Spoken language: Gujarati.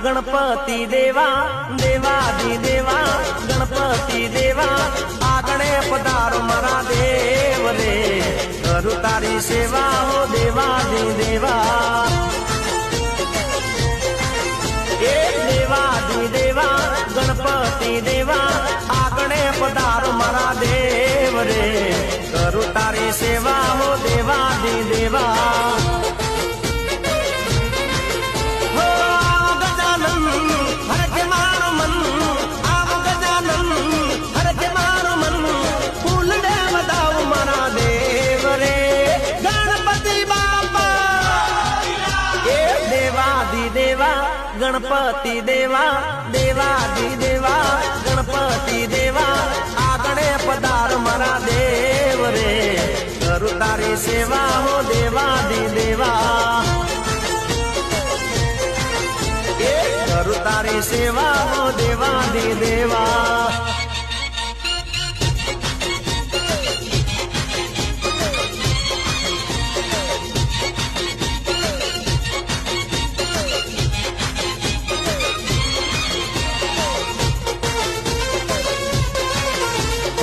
ગણપતિ દેવા દેવાદી દેવા ગણપતિ દેવા આગણે પધારો મારા દેવ રે કરું તારી સેવા હો દેવાદી દેવા એ દેવાદી દેવા ગણપતિ દેવા આગણે પધારો મારા દેવ રે કરું તારી સેવા હો દેવા દી દેવા ગણપતિ દેવા મારું સેવા હો દેવાદી દેવા. એ કરું તારી સેવા હો દેવાદી દેવા.